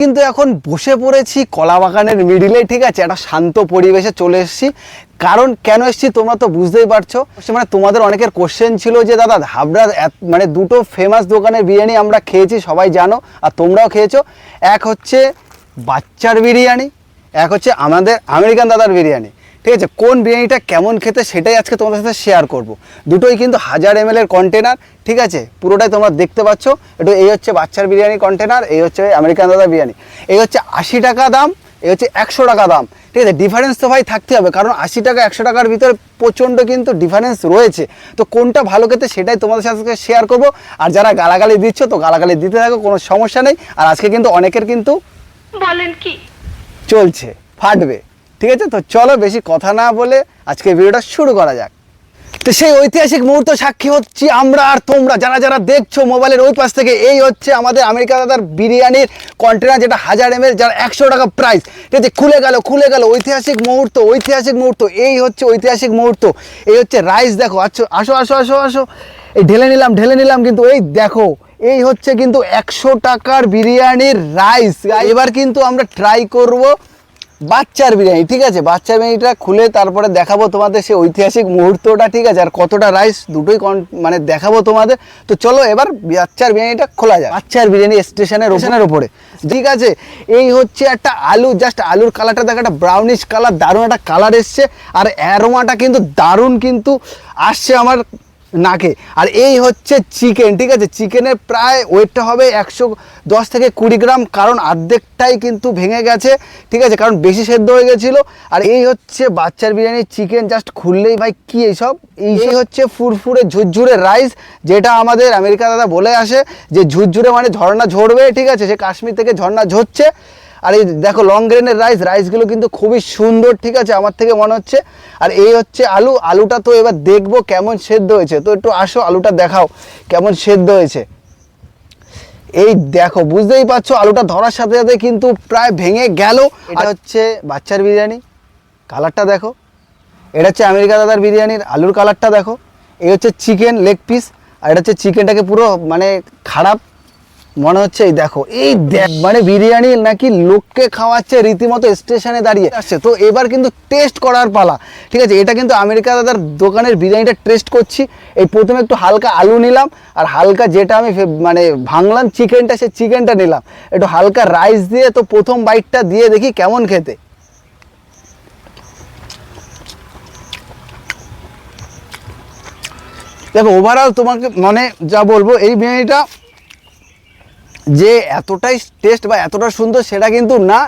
কিন্তু এখন বসে পড়েছি কলা বাগানের মিডিলে ঠিক আছে? একটা শান্ত পরিবেশে চলে এসেছি। কারণ কেন এসেছি তোমরা তো বুঝতেই পারছ। মানে তোমাদের অনেকের কোশ্চেন ছিল যে, দাদা, হাবড়া মানে দুটো ফেমাস দোকানের বিরিয়ানি আমরা খেয়েছি, সবাই জানো, আর তোমরাও খেয়েছো। এক হচ্ছে বাচ্চার বিরিয়ানি, এক হচ্ছে আমাদের আমেরিকান দাদার বিরিয়ানি। ঠিক আছে? কোন বিরিয়ানিটা কেমন খেতে সেটাই আজকে তোমাদের সাথে শেয়ার করব। দুটোই কিন্তু হাজার এম এর কন্টেনার ঠিক আছে? পুরোটাই তোমরা দেখতে পাচ্ছ। একটু এই হচ্ছে বাচ্চার বিরিয়ানি কন্টেনার এই হচ্ছে আমেরিকান দাদা বিরিয়ানি। এই হচ্ছে আশি টাকা দাম এই হচ্ছে একশো টাকা দাম। ঠিক আছে? ডিফারেন্স তো ভাই থাকতে হবে কারণ আশি টাকা একশো টাকার ভিতরে প্রচণ্ড কিন্তু ডিফারেন্স রয়েছে। তো কোনটা ভালো খেতে সেটাই তোমাদের সাথে শেয়ার করব। আর যারা গালাগালি দিচ্ছ তো গালাগালি দিতে থাকো কোনো সমস্যা নেই। আর আজকে কিন্তু অনেকের কিন্তু বলেন কি? চলছে ফাটবে। ঠিক আছে? তো চলো বেশি কথা না বলে আজকে ভিডিওটা শুরু করা যাক। তো সেই ঐতিহাসিক মুহূর্ত সাক্ষী হচ্ছি আমরা আর তোমরা। যারা যারা দেখছ মোবাইলের ওই পাশ থেকে, এই হচ্ছে আমাদের আমেরিকা দাদার বিরিয়ানির কন্টেনার যেটা হাজার এম যার একশো টাকা প্রাইস ঠিক আছে? খুলে গেল খুলে গেল। ঐতিহাসিক মুহূর্ত ঐতিহাসিক মুহূর্ত, এই হচ্ছে ঐতিহাসিক মুহূর্ত। এই হচ্ছে রাইস দেখো আচ্ছা আসো আসো আসো আসো। এই ঢেলে নিলাম ঢেলে নিলাম কিন্তু এই দেখো, এই হচ্ছে কিন্তু একশো টাকার বিরিয়ানির রাইস এবার কিন্তু আমরা ট্রাই করব বাচ্চার বিরিয়ানি ঠিক আছে? বাচ্চার বিরিয়ানিটা খুলে তারপরে দেখাবো তোমাদের সেই ঐতিহাসিক মুহূর্তটা ঠিক আছে? আর কতটা রাইস দুটোই কন- মানে দেখাবো তোমাদের। তো চলো এবার বাচ্চার বিরিয়ানিটা খোলা যায় বাচ্চার বিরিয়ানি স্টেশনের স্টেশনের ওপরে। ঠিক আছে? এই হচ্ছে একটা আলু জাস্ট আলুর কালারটা দেখো একটা ব্রাউনিশ কালার দারুণ একটা কালার এসছে। আর অ্যারোমাটা কিন্তু দারুণ কিন্তু আসছে আমার নাকে আর এই হচ্ছে চিকেন ঠিক আছে? চিকেনের প্রায় ওয়েটটা হবে একশো দশ থেকে কুড়ি গ্রাম কারণ অর্ধেকটাই কিন্তু ভেঙে গেছে ঠিক আছে? কারণ বেশি সেদ্ধ হয়ে গেছিল। আর এই হচ্ছে বাচ্চার বিরিয়ানির চিকেন জাস্ট খুললেই ভাই কী এইসব? এই এই হচ্ছে ফুরফুরে ঝুরঝুরে রাইস যেটা আমাদের আমেরিকা দাদা বলে আসে যে ঝুরঝুরে মানে ঝর্ণা ঝরবে ঠিক আছে? সে কাশ্মীর থেকে ঝর্ণা ঝরছে। আর এই দেখো লং গ্রেনের রাইস রাইসগুলো কিন্তু খুবই সুন্দর ঠিক আছে? আমার থেকে মনে হচ্ছে। আর এই হচ্ছে আলু। আলুটা তো এবার দেখব কেমন সেদ্ধ হয়েছে। তো একটু আসো আলুটা দেখাও কেমন সেদ্ধ হয়েছে। এই দেখো বুঝতেই পারছ আলুটা ধরার সাথে সাথে কিন্তু প্রায় ভেঙে গেল। এটা হচ্ছে বাচ্চার বিরিয়ানি। কালারটা দেখো। এটা হচ্ছে আমেরিকা দাদার বিরিয়ানির আলুর কালারটা দেখো। এই হচ্ছে চিকেন লেগ পিস আর এটা হচ্ছে চিকেনটাকে পুরো মানে খারাপ মনে হচ্ছে এই দেখো এই দেখ মানে বিরিয়ানি নাকি লোককে খাওয়াচ্ছে রীতিমতো স্টেশনে দাঁড়িয়ে আসছে। তো এবার কিন্তু টেস্ট করার পালা। ঠিক আছে এটা কিন্তু আমেরিকা দাদার দোকানের বিরিয়ানিটা টেস্ট করছি। এই প্রথমে একটু হালকা আলু নিলাম আর হালকা যেটা আমি মানে ভাঙলাম চিকেনটা সে চিকেনটা নিলাম। একটু হালকা রাইস দিয়ে তো প্রথম বাইটটা দিয়ে দেখি কেমন খেতে। দেখো ওভারঅল তোমাকে মানে যা বলব এই বিরিয়ানিটা যে এতটাই টেস্ট বা এতটা সুন্দর সেটা কিন্তু না।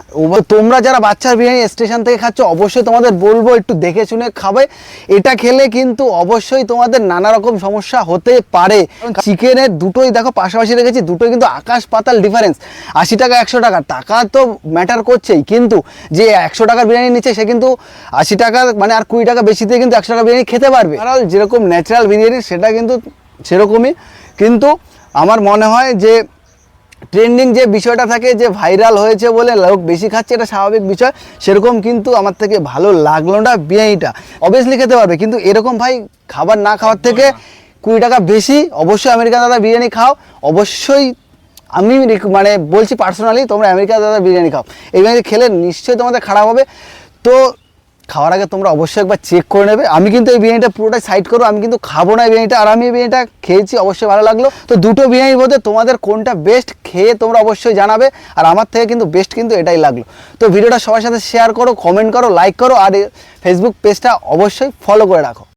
তোমরা যারা বাচ্চার বিরিয়ানি স্টেশন থেকে খাচ্ছ, অবশ্যই তোমাদের বলব, একটু দেখে শুনে খাবে। এটা খেলে কিন্তু অবশ্যই তোমাদের নানা রকম সমস্যা হতে পারে। চিকেনের দুটোই দেখো, পাশাপাশি রেখেছি, দুটোই কিন্তু আকাশ পাতাল ডিফারেন্স আশি টাকা, একশো টাকা টাকা তো ম্যাটার করছেই। কিন্তু যে একশো টাকার বিরিয়ানি নিচ্ছে, সে কিন্তু আশি টাকা মানে আর কুড়ি টাকা বেশি দিয়ে কিন্তু একশো টাকা বিরিয়ানি খেতে পারবে। আর যেরকম ন্যাচারাল বিরিয়ানি, সেটা কিন্তু সেরকমই। কিন্তু আমার মনে হয় যে ট্রেন্ডিং যে বিষয়টা থাকে, যে ভাইরাল হয়েছে বলে লোক বেশি খাচ্ছে, এটা স্বাভাবিক বিষয়। সেরকম কিন্তু আমার থেকে ভালো লাগল না বিরিয়ানিটা। অবভিয়াসলি খেতে পারবে, কিন্তু এরকম ভাই খাবার না খাওয়ার থেকে কুড়ি টাকা বেশি। অবশ্যই আমেরিকা দাদা বিরিয়ানি খাও। অবশ্যই আমি মানে বলছি পার্সোনালি তোমরা আমেরিকা দাদা বিরিয়ানি খাও। এই বিরিয়ানি খেলে নিশ্চয়ই তোমাদের খারাপ হবে। তো খাওয়ার আগে তোমরা অবশ্যই একবার চেক করে নেবে। আমি কিন্তু এই বিরিয়ানিটা পুরোটাই সাইড করো আমি কিন্তু খাব না এই বিরিয়ানিটা, আর আমি এই বিরিয়ানিটা খেয়েছি, অবশ্যই ভালো লাগল। তো দুটো বিরিয়ানির মধ্যে তোমাদের কোনটা বেস্ট খেয়ে তোমরা অবশ্যই জানাবে, আর আমার থেকে কিন্তু বেস্ট কিন্তু এটাই লাগল। তো ভিডিওটা সবার সাথে শেয়ার করো কমেন্ট করো লাইক করো, আর ফেসবুক পেজটা অবশ্যই ফলো করে রাখো।